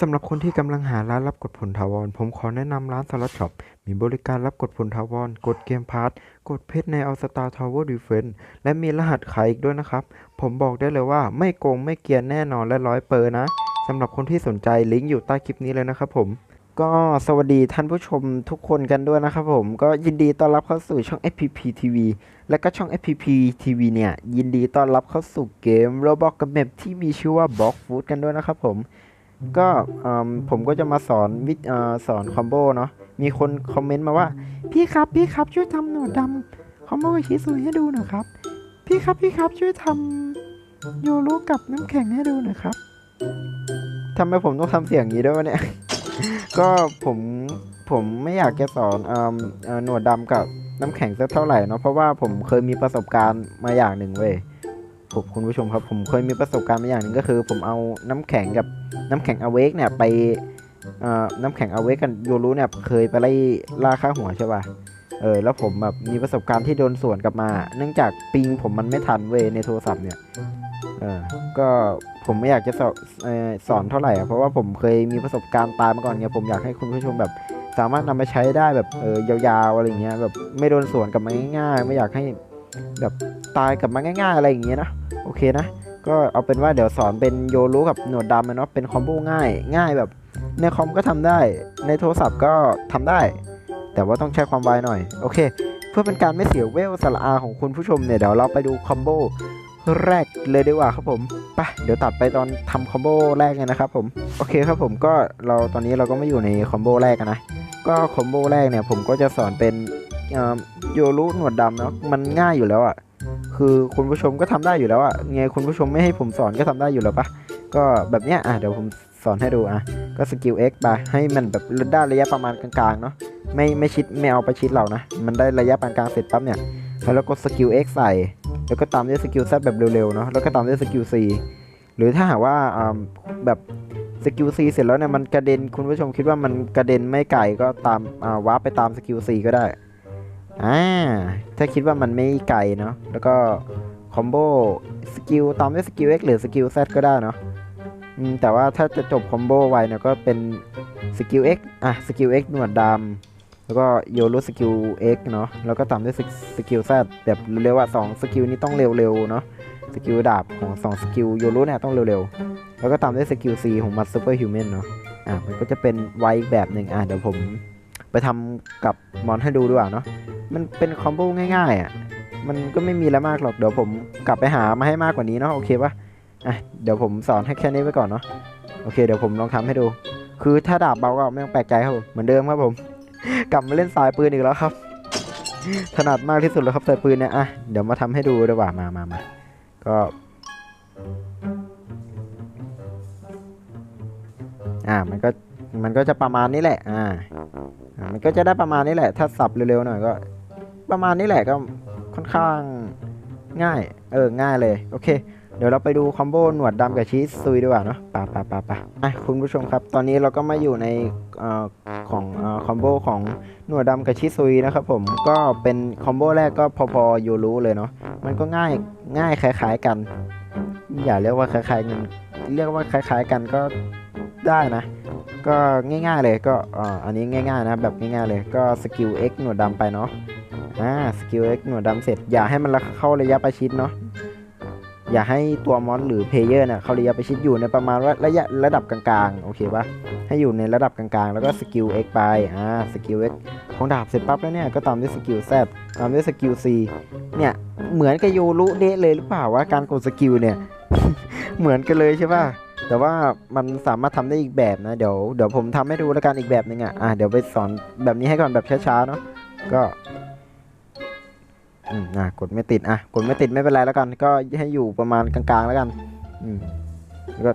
สำหรับคนที่กำลังหาร้านรับกดผลถาวร ผมขอแนะนำร้านสล็อตช็อป มีบริการรับกดผลถาวร กดเกมพาร์ทกดเพชรใน All Star Tower Defense และมีรหัสขายอีกด้วยนะครับ ผมบอกได้เลยว่าไม่โกงไม่เกียนแน่นอนและร้อยเปอร์นะ สำหรับคนที่สนใจลิงก์อยู่ใต้คลิปนี้เลยนะครับผม ก็สวัสดีท่านผู้ชมทุกคนกันด้วยนะครับผม ก็ยินดีต้อนรับเข้าสู่ช่อง FPP TV และก็ช่อง FPP TV เนี่ยยินดีต้อนรับเข้าสู่เกม Roblox กับแมปที่มีชื่อว่า Block Food กันด้วยนะครับผม ก็ผมก็จะมาสอนวิสอนคอมโบเนาะมีคนคอมเมนต์มาว่า พี่ครับพี่ครับช่วยทำหนวดดำคอมโบชิซุให้ดูหน่อยครับ พี่ครับพี่ครับช่วยทำโยรุกับน้ำแข็งให้ดูหน่อยครับทำไมผมต้องทำเสียงนี้ด้วยวะเนี่ย ก็ผมผมไม่อยากจะสอนหนวดดำกับน้ำแข็งสักเท่าไหร่เนาะเพราะว่าผมเคยมีประสบการณ์มาอย่างหนึ่งเว้ย ผมคุณผู้ชมครับ ผมเคยมีประสบการณ์มาอย่างหนึ่งก็คือ ผมเอาน้ำแข็งกับน้ำแข็งอเวกเนี่ยไปน้ำแข็งอเวกกันโยรุเนี่ยเคยไปไล่ล่าค่าหัวใช่ป่ะเออแล้วผมแบบมีประสบการณ์ที่โดนสวนกลับมา เนื่องจากปิงผมมันไม่ทันเวในโทรศัพท์เนี่ยเออก็ผมไม่อยากจะสอนเอ่อสอนเท่าไหร่อะเพราะว่าผมเคยมีประสบการณ์ตายมาก่อนไงผมอยากให้คุณผู้ชมแบบ สามารถนำไปใช้ได้แบบเออยาวๆอะไรเงี้ยแบบไม่โดนสวนกลับมาง่ายๆ ไม่อยากให้แบบตายกลับมาง่าย ๆ อะไรอย่างเงี้ยนะ โอเคนะ ก็เอาเป็นว่าเดี๋ยวสอนเป็นโยรุกับหนวดดำอะเนาะเป็นคอมโบง่าย ง่ายแบบในคอมก็ทำได้ ในโทรศัพท์ก็ทำได้ แต่ว่าต้องใช้ความไวหน่อย โอเค เพื่อเป็นการไม่เสียเวลสละอาของคุณผู้ชมเนี่ยเดี๋ยวเราไปดูคอมโบแรกเลยดีกว่าครับผมไปเดี๋ยวตัดไปตอนทำคอมโบแรกเลยนะครับผม โอเคครับผมก็เราตอนนี้เราก็ไม่อยู่ในคอมโบแรกนะ ก็คอมโบแรกเนี่ยผมก็จะสอนเป็นโยรุหนวดดำเนาะมันง่ายอยู่แล้วอะ่ะ คือคุณผู้ชมก็ทำได้อยู่แล้วอะไงคุณผู้ชมไม่ให้ผมสอนก็ทำได้อยู่แล้วปะก็แบบเนี้ยอะเดี๋ยวผมสอนให้ดูอะก็สกิล X ไปให้มันแบบได้ระยะประมาณกลางๆเนาะไม่ไม่ชิดไม่เอาไปชิดเรานะ มันได้ระยะปานกลางเสร็จปั๊บเนี่ยแล้วก็สกิล X ใส่ แล้วก็ตามด้วยสกิล Z แบบเร็วๆเนาะแล้วก็ตามด้วยสกิล C หรือถ้าหากว่าอ่าแบบสกิล C เสร็จแล้วเนี่ยมันกระเด็นคุณผู้ชมคิดว่ามันกระเด็นไม่ไกลก็ตามอ่าวาร์ปไปตามสกิล C ก็ได้ อ่า ถ้าคิดว่ามันไม่ไกลเนาะ แล้วก็คอมโบสกิลตามด้วยสกิล X หรือสกิล Z ก็ได้เนาะอืมแต่ว่าถ้าจะจบคอมโบไวเนี่ยก็เป็นสกิล X อะสกิล X หนวดดำแล้วก็โยรุสกิล X เนาะ แล้วก็ตามด้วยสกิล Z แบบเร็วๆอะสองสกิลนี้ต้องเร็วๆเนาะ สกิลดาบของสองสกิลโยรุเนี่ยต้องเร็วๆ แล้วก็ตามด้วยสกิล C ของมัตซูเปอร์ฮิวแมนเนาะ อะมันก็จะเป็นไวแบบหนึ่งอะเดี๋ยวผมไปทำกับมอนให้ดูดีกว่าเนาะ มันเป็นคอมโบง่ายๆอะ มันก็ไม่มีอะไรมากหรอก เดี๋ยวผมกลับไปหามาให้มากกว่านี้เนาะ โอเคปะอะ เดี๋ยวผมสอนให้แค่นี้ไว้ก่อนเนาะ โอเค เดี๋ยวผมลองทำให้ดู คือถ้าดาบเบาก็ไม่ต้องแปลกใจครับผมเหมือนเดิมครับผม กลับมาเล่นสายปืนอีกแล้วครับ ถนัดมากที่สุดแล้วครับสายปืนเนี่ย อะ เดี๋ยวมาทำให้ดูดีกว่า มามามาก็อ่ามันก็มันก็จะประมาณนี้แหละ อ่า มันก็จะได้ประมาณนี้แหละ ถ้าสับเร็วๆหน่อยก็ ประมาณนี้แหละก็ค่อนข้างง่าย เออ ง่ายเลย โอเค เดี๋ยวเราไปดูคอมโบหนวดดำกับชีสซุยดีกว่าเนาะปะปะปะปะอะคุณผู้ชมครับ ตอนนี้เราก็มาอยู่ในออของออคอมโบของหนวดดำกับชิซุยนะครับผม ก็เป็นคอมโบแรกก็พอๆอยู่รู้เลยเนาะ มันก็ง่าย ง่ายคล้ายๆกัน อย่าเรียกว่าคล้ายๆกัน เรียกว่าคล้ายๆกันก็ได้นะ ก็ง่ายๆเลย ก็อ,อันนี้ง่ายๆนะ แบบง่ายๆเลย ก็สกิล X หนวดดำไปเนาะ อ่าสกิล X หนวดดำเสร็จ อย่าให้มันเข้าระยะประชิดเนาะอย่าให้ตัวมอนหรือเพลเยอร์เนี่ยเข้าระยะประชิดอยู่ในประมาณว่าระยะระดับกลางๆ โอเคปะให้อยู่ในระดับกลางๆ แล้วก็สกิล X ไป อ่า สกิล X ของดาบเสร็จปั๊บแล้วเนี่ย ก็ตามด้วยสกิล Z ตามด้วยสกิล C เนี่ย เหมือนกับโยรุเดะเลยหรือเปล่าว่าการกดสกิลเนี่ย เหมือนกันเลยใช่ปะแต่ว่ามันสามารถทำได้อีกแบบนะ เดี๋ยวเดี๋ยวผมทำให้ดูแล้วกันอีกแบบหนึ่งอะ อะเดี๋ยวไปสอนแบบนี้ให้ก่อนแบบช้าๆเนาะ ก็ อืมอะกดไม่ติดอะกดไม่ติดไม่เป็นไรแล้วกัน ก็ให้อยู่ประมาณกลางๆแล้วกัน อืมแล้วก็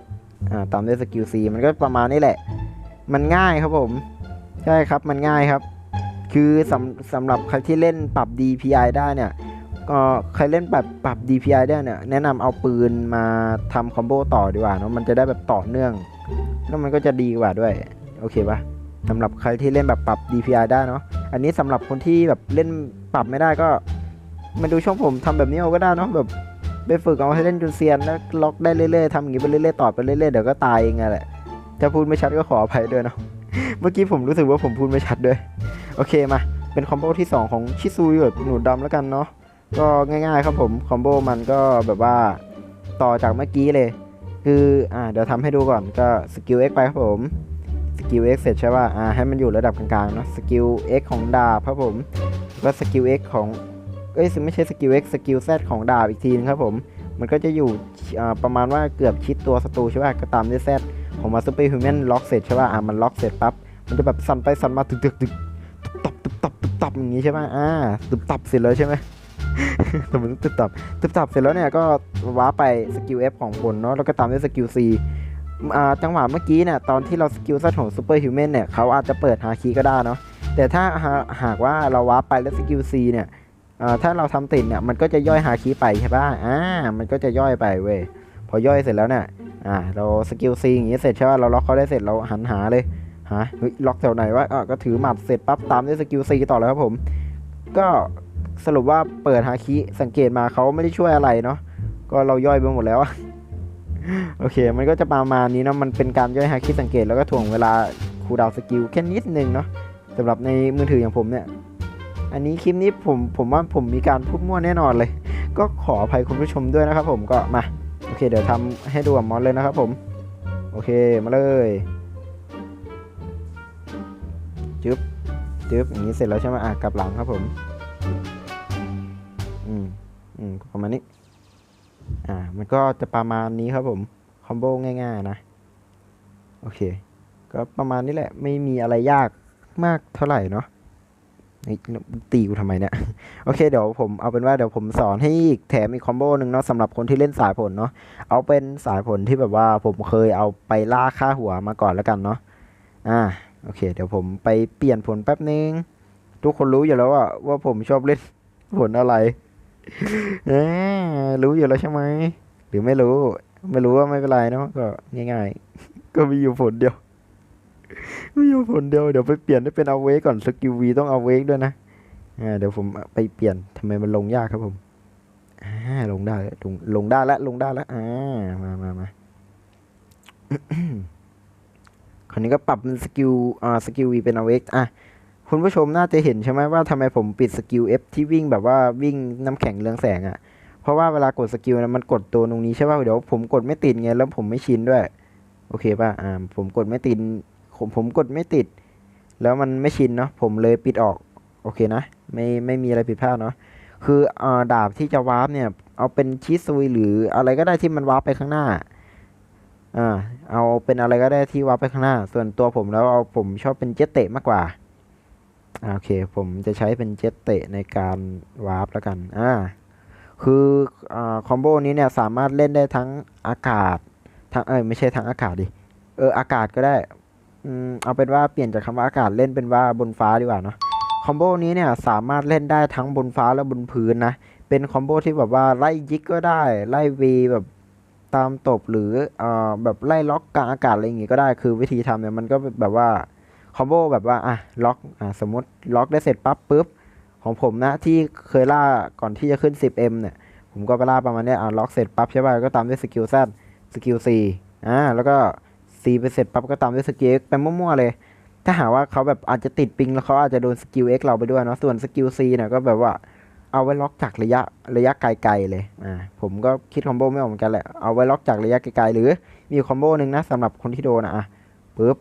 อ่าตามด้วยสกิล C มันก็ประมาณนี้แหละ มันง่ายครับผม ใช่ครับมันง่ายครับ คือสำสำหรับใครที่เล่นปรับ DPI ได้เนี่ยก็ใครเล่นแบบปรับ DPI ได้เนี่ยแนะนำเอาปืนมาทำคอมโบต่อดีกว่าเนาะมันจะได้แบบต่อเนื่อง แล้วมันก็จะดีกว่าด้วย โอเคปะสำหรับใครที่เล่นแบบปรับ DPI ได้เนาะอันนี้สำหรับคนที่แบบเล่นปรับไม่ได้ก็ มาดูช่องผมทำแบบนี้เอาก็ได้เนาะแบบไปฝึกเอาให้เล่นจนเซียนแล้วล็อกได้เรื่อยๆทำอย่างนี้ไปเรื่อยๆต่อไปเรื่อยๆเดี๋ยวก็ตายเองไงแหละถ้าพูดไม่ชัดก็ขออภัยด้วยเนาะเมื่อกี้ผมรู้สึกว่าผมพูดไม่ชัดด้วย โอเคมา เป็นคอมโบที่ 2 ของชิซูแบบหนูดำแล้วกันเนาะก็ง่ายๆครับผมคอมโบมันก็แบบว่าต่อจากเมื่อกี้เลย คืออ่าเดี๋ยวทำให้ดูก่อนก็สกิล X ไปครับผมสกิล X เสร็จใช่ป่ะอ่าให้มันอยู่ระดับกลางๆเนาะสกิล X ของดาบครับผมแล้วสกิล X ของ เอ้ยไม่ใช่สกิล X สกิล Z ของดาบอีกทีนึงครับผม มันก็จะอยู่ประมาณว่าเกือบชิดตัวศัตรูใช่ป่ะก็ตามด้วย Z ของมาซูเปอร์ฮิวแมนล็อกเสร็จใช่ป่ะอ่ามันล็อกเสร็จปั๊บมันจะแบบสั่นไปสั่นมาตึกตึกตึกตับตึบตับตึบตับอย่างงี้ใช่ป่ะอ่าตึบตับเสร็จแล้วใช่ไหมแต่มันตึบตับตึบตับเสร็จแล้วเนี่ยก็ว้าไปสกิล F ของผลเนาะแล้วก็ตามด้วยสกิล C อ่าจังหวะเมื่อกี้เนี่ยตอนที่เราสกิลซัดของซูเปอร์ฮิวแมนเนี่ยเขาอาจจะเปิดฮาคีก็ได้เนาะแต่ถ้าหากว่าเราว้าไปแล้วสกิล C เนี่ย ถ้าเราทำติดเนี่ยมันก็จะย่อยฮาคีไปใช่ป่ะอ่ามันก็จะย่อยไปเว้ยพอย่อยเสร็จแล้วเนี่ยอ่าเราสกิล C อย่างงี้เสร็จใช่ป่ะเราล็อกเขาได้เสร็จเราหันหาเลยหาเฮ้ยล็อกแถวไหนวะอะก็ถือหมัดเสร็จปั๊บตามด้วยสกิล C ต่อเลยครับผม ก็สรุปว่าเปิดฮาคิสังเกตมาเขาไม่ได้ช่วยอะไรเนาะก็เราย่อยไปหมดแล้วโอเค มันก็จะประมาณนี้เนาะมันเป็นการย่อยฮาคิสังเกตแล้วก็ถ่วงเวลาคูดาวสกิลแค่นิดนึงเนาะสำหรับในมือถืออย่างผมเนี่ย อันนี้คลิปนี้ผมผมว่าผมมีการพูดมั่วแน่นอนเลย ก็ขออภัยคุณผู้ชมด้วยนะครับ ผมก็มาโอเค เดี๋ยวทำให้ดูกับมอสเลยนะครับ ผม โอเคมาเลยจึ๊บจึ๊บอย่างนี้เสร็จแล้วใช่ไหมอะกลับหลังครับผม อืมอืมประมาณนี้ อ่า มันก็จะประมาณนี้ครับผม คอมโบง่ายๆนะ โอเค ก็ประมาณนี้แหละ ไม่มีอะไรยากมากเท่าไหร่เนาะ ตีกูทำไมเนี่ย โอเคเดี๋ยวผมเอาเป็นว่าเดี๋ยวผมสอนให้อีกแถมอีกคอมโบหนึ่งเนาะสำหรับคนที่เล่นสายผลเนาะเอาเป็นสายผลที่แบบว่าผมเคยเอาไปล่าค่าหัวมาก่อนแล้วกันเนาะอ่าโอเค เดี๋ยวผมไปเปลี่ยนผลแป๊บนึง ทุกคนรู้อยู่แล้วว่าว่าผมชอบเล่นผลอะไรเอ้รู้อยู่แล้วใช่ไหมหรือไม่รู้ ไม่รู้ว่าไม่เป็นไรเนาะก็ง่าย ๆ ก็มีอยู่ผลเดียว มีอยู่ผลเดียวเดี๋ยวไปเปลี่ยนให้เป็นเอาเวกก่อนสกิลวีต้องเอาเวกด้วยนะอ่าเดี๋ยวผมไปเปลี่ยนทำไมมันลงยากครับผมอ่าลงได้ลงลงได้แล้วลงได้แล้วอ่ามามามาคราวนี้ก็ปรับสกิลอ่าสกิลวีเป็นเอาเวกอะคุณผู้ชมน่าจะเห็นใช่ไหมว่าทำไมผมปิดสกิล F ที่วิ่งแบบว่าวิ่งน้ำแข็งเรืองแสงอะ่ะเพราะว่าเวลากดสกิลนะมันกดตัวตรงนี้ใช่ป่ะเดี๋ยวผมกดไม่ติดไงแล้วผมไม่ชินด้วย โอเคป่ะอ่าผมกดไม่ติด ผมผมกดไม่ติด แล้วมันไม่ชินเนาะผมเลยปิดออกโอเคนะ ไม่ไม่มีอะไรผิดพลาดเนาะคืออ่าดาบที่จะวาร์ปเนี่ย เอาเป็นชิซุยหรืออะไรก็ได้ที่มันวาร์ปไปข้างหน้าอ่าเอาเป็นอะไรก็ได้ที่วาร์ปไปข้างหน้า ส่วนตัวผมแล้วเอาผมชอบเป็นเจตเตะมากกว่าโอเค ผมจะใช้เป็นเจตเตะในการวาร์ปแล้วกันอ่าคืออ่าคอมโบนี้เนี่ยสามารถเล่นได้ทั้งอากาศทั้งเอ้ยไม่ใช่ทั้งอากาศดิเอออากาศก็ได้ อืมเอาเป็นว่าเปลี่ยนจากคำว่าอากาศเล่นเป็นว่าบนฟ้าดีกว่าเนาะคอมโบนี้เนี่ยสามารถเล่นได้ทั้งบนฟ้าและบนพื้นนะ เป็นคอมโบที่แบบว่าไล่ยิกก็ได้ ไล่วีแบบตามตบหรืออ่าแบบไล่ล็อกกลางอากาศอะไรอย่างงี้ก็ได้คือวิธีทำเนี่ยมันก็แบบว่าคอมโบแบบว่าอะล็อกอะสมมติล็อกได้เสร็จปั๊บปุ๊บของผมนะที่เคยล่าก่อนที่จะขึ้น 10M เนี่ย ผมก็ไปล่าประมาณเนี้ยอะล็อกเสร็จปั๊บใช่ป่ะก็ตามด้วยสกิลแซดสกิล C อ่าแล้วก็ C ไปเสร็จปั๊บก็ตามด้วยสกิล X ไปมั่วๆเลย ถ้าหาว่าเขาแบบอาจจะติดปิงแล้วเขาอาจจะโดนสกิล X เราไปด้วยเนาะส่วนสกิล C เนี่ยก็แบบว่าเอาไว้ล็อกจากระยะระยะไกลๆเลยอ่าผมก็คิดคอมโบไม่ออกเหมือนกันแหละเอาไว้ล็อกจากระยะไกลๆหรือมีคอมโบหนึ่งนะสำหรับคนที่โดนอะอะปุ๊บ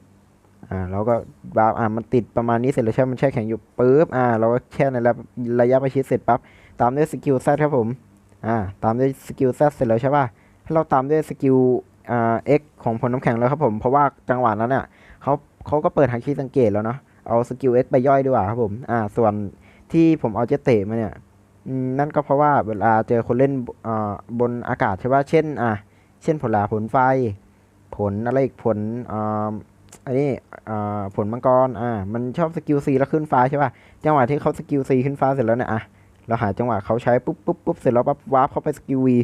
อ่าเราก็บาอ่ามันติดประมาณนี้เสร็จแล้วใช่ไหมมันแช่แข็งอยู่ปุ๊บอ่าเราก็แช่ในระระยะประชิดเสร็จปั๊บตามด้วยสกิลแซดครับผมอ่าตามด้วยสกิลแซดเสร็จแล้วใช่ป่ะให้เราตามด้วยสกิล เอ็กของผลน้ำแข็งแล้วครับผม เพราะว่าจังหวะนั้นเนี่ยเขาเขาก็เปิดหาคีสังเกตแล้วเนาะเอาสกิลเอ็กไปย่อยดีกว่าครับผมอ่าส่วนที่ผมเอาเจตเตะมาเนี่ยอืมนั่นก็เพราะว่าเวลาเจอคนเล่นอ่าบนอากาศใช่ป่ะเช่นอ่าเช่นผลลาผลไฟ ผลอะไรอีกผลอ่าอันนี้อ่าผลมังกรอ่ามันชอบสกิลซีแล้วขึ้นฟ้าใช่ป่ะจังหวะที่เขาสกิลซีขึ้นฟ้าเสร็จแล้วเนี่ยอะเราหาจังหวะเขาใช้ปุ๊บปุ๊บปุ๊บเสร็จแล้วปั๊บวาร์ปเข้าไปสกิลวี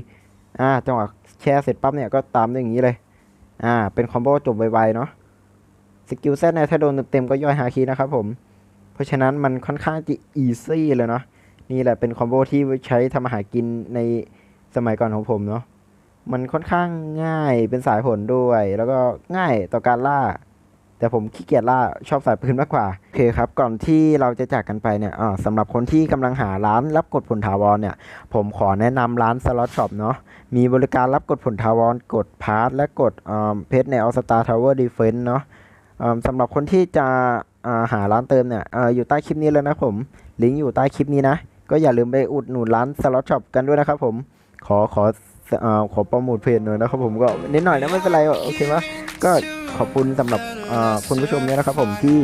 อ่าจังหวะแชร์เสร็จปั๊บเนี่ยก็ตามด้วยอย่างนี้เลย อ่า เป็นคอมโบจบไวๆเนาะสกิลแซตเนี่ยถ้าโดนเต็มๆก็ย่อยฮาคีนะครับผม เพราะฉะนั้นมันค่อนข้างจะอีซี่เลยเนาะนี่แหละเป็นคอมโบที่ใช้ทำอาหารกินในสมัยก่อนของผมเนาะมันค่อนข้างง่ายเป็นสายผลด้วย แล้วก็ง่ายต่อการล่า แต่ผมขี้เกียจล่าชอบสายปืนมากกว่าโอเคครับก่อนที่เราจะจากกันไปเนี่ยสำหรับคนที่กำลังหาร้านรับกดผลถาวรเนี่ย ผมขอแนะนำร้านสล็อตช็อปเนาะมีบริการรับกดผลถาวรกดพาร์ทและกดเพชรในออสตาทาวเวอร์ดีเฟนเนาะสำหรับคนที่จะาหาร้านเติมเนี่ยออยู่ใต้คลิปนี้เลยนะผมลิงก์อยู่ใต้คลิปนี้นะก็อย่าลืมไปอุดหนุนร้านสล็อตช็อปกันด้วยนะครับผมขอขอเอ่อขอโปรโมทเพจหน่อยนะครับผมก็นิดหน่อยนะไม่เป็นไรโอเคปะ ก็ขอบคุณสำหรับคุณผู้ชมเนี่ยนะครับผมที่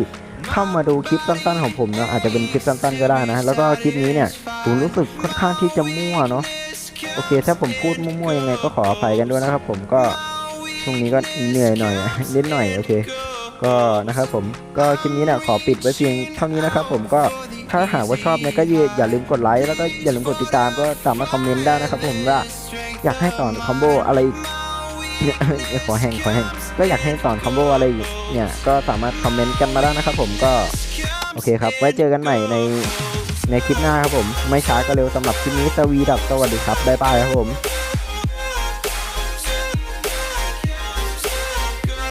เข้ามาดูคลิปสั้นๆของผมนะอาจจะเป็นคลิปสั้นๆก็ได้นะ แล้วก็คลิปนี้เนี่ยผมรู้สึกค่อนข้างที่จะมั่วเนาะโอเค ถ้าผมพูดมั่วๆยังไงก็ขออภัยกันด้วยนะครับ ผมก็ช่วงนี้ก็เหนื่อยหน่อยนิดหน่อยโอเค ก็นะครับผมก็คลิปนี้เนี่ยขอปิดไว้เพียงเท่านี้นะครับ ผมก็ถ้าหากว่าชอบเนี่ยก็อย่าอย่าลืมกดไลค์แล้วก็อย่าลืมกดติดตามก็สามารถคอมเมนต์ได้นะครับ ผมว่าอยากให้สอนคอมโบอะไร อีกขอแห้งขอแห้งก็อยากให้สอนคอมโบอะไรเนี่ยก็สามารถคอมเมนต์กันมาได้นะครับผมก็โอเคครับ ไว้เจอกันใหม่ในในคลิปหน้าครับผม ไม่ช้าก็เร็วสำหรับคลิปนี้สวีดับสวัสดีครับบ๊ายบายครับผม